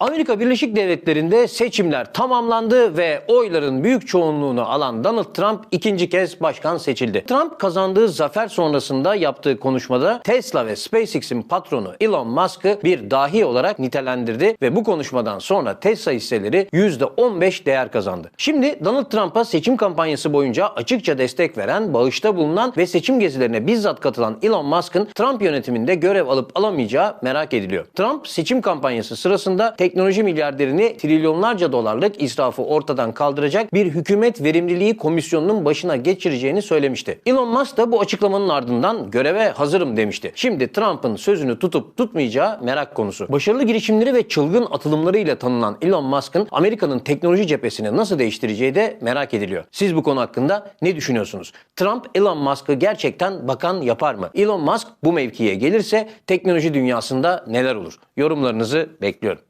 Amerika Birleşik Devletleri'nde seçimler tamamlandı ve oyların büyük çoğunluğunu alan Donald Trump ikinci kez başkan seçildi. Trump kazandığı zafer sonrasında yaptığı konuşmada Tesla ve SpaceX'in patronu Elon Musk'ı bir dahi olarak nitelendirdi ve bu konuşmadan sonra Tesla hisseleri %15 değer kazandı. Şimdi Donald Trump'a seçim kampanyası boyunca açıkça destek veren, bağışta bulunan ve seçim gezilerine bizzat katılan Elon Musk'ın Trump yönetiminde görev alıp alamayacağı merak ediliyor. Trump seçim kampanyası sırasında teknoloji milyarderini trilyonlarca dolarlık israfı ortadan kaldıracak bir hükümet verimliliği komisyonunun başına geçireceğini söylemişti. Elon Musk da bu açıklamanın ardından göreve hazırım demişti. Şimdi Trump'ın sözünü tutup tutmayacağı merak konusu. Başarılı girişimleri ve çılgın atılımlarıyla tanınan Elon Musk'ın Amerika'nın teknoloji cephesini nasıl değiştireceği de merak ediliyor. Siz bu konu hakkında ne düşünüyorsunuz? Trump Elon Musk'ı gerçekten bakan yapar mı? Elon Musk bu mevkiye gelirse teknoloji dünyasında neler olur? Yorumlarınızı bekliyorum.